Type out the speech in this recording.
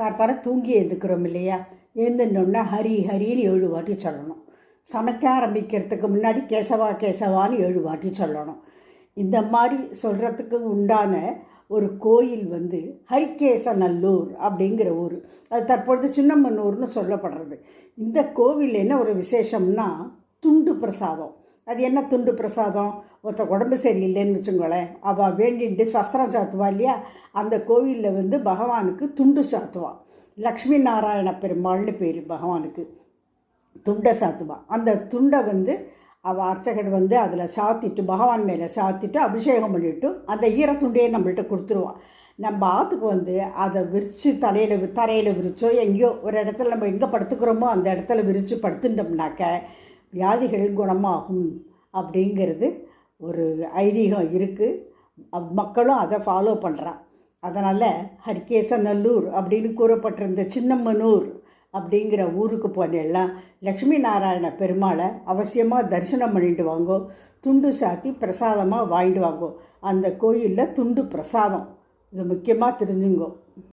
கார்த்தால தூங்கி எழுந்துக்கிறோம் இல்லையா? எழுந்துனோன்னா ஹரி ஹரின்னு ஏழு வாட்டி சொல்லணும். சமைக்க ஆரம்பிக்கிறதுக்கு முன்னாடி கேசவா கேசவான்னு ஏழு வாட்டி சொல்லணும். இந்த மாதிரி சொல்கிறதுக்கு உண்டான ஒரு கோயில் வந்து ஹரிகேசநல்லூர் அப்படிங்கிற ஊர். அது தற்பொழுது சின்னம்மன்னூர்னு சொல்லப்படுறது. இந்த கோவில் என்ன ஒரு விசேஷம்னா துண்டு பிரசாதம். அது என்ன துண்டு பிரசாதம்? ஒருத்த உடம்பு சரியில்லைன்னு வச்சுங்களேன் அவள் வேண்டிட்டு வஸ்திரம் சாத்துவா இல்லையா? அந்த கோவிலில் வந்து பகவானுக்கு துண்டு சாத்துவான் லக்ஷ்மி நாராயண பெருமாள்னு பேர் பகவானுக்கு. துண்டை சாத்துவான் அந்த துண்டை வந்து அவள் அர்ச்சகர் வந்து அதில் சாத்திட்டு பகவான் மேலே சாத்திட்டு அபிஷேகம் பண்ணிவிட்டு அந்த ஈரத்துண்டையே நம்மள்கிட்ட கொடுத்துருவான் நம்ம ஆற்றுக்கு வந்து அதை விரித்து தலையில் தரையில் விரிச்சோ எங்கேயோ ஒரு இடத்துல நம்ம எங்கே படுத்துக்கிறோமோ அந்த இடத்துல விரித்து படுத்துட்டோம்னாக்க வியாதிகள் குணமாகும் அப்படிங்கிறது ஒரு ஐதீகம் இருக்குது மக்களும் அதை ஃபாலோ பண்ணுறான் அதனால் ஹரிகேசநல்லூர் அப்படின்னு கூறப்பட்டிருந்த சின்னம்மனூர் அப்படிங்கிற ஊருக்கு போனெல்லாம் லக்ஷ்மி நாராயண பெருமாளை அவசியமாக தரிசனம் பண்ணிட்டு வாங்கோ. துண்டு சாத்தி பிரசாதமாக வாங்கிட்டு வாங்கோ. அந்த கோயிலில் துண்டு பிரசாதம். இது முக்கியமாக தெரிஞ்சுங்கோ.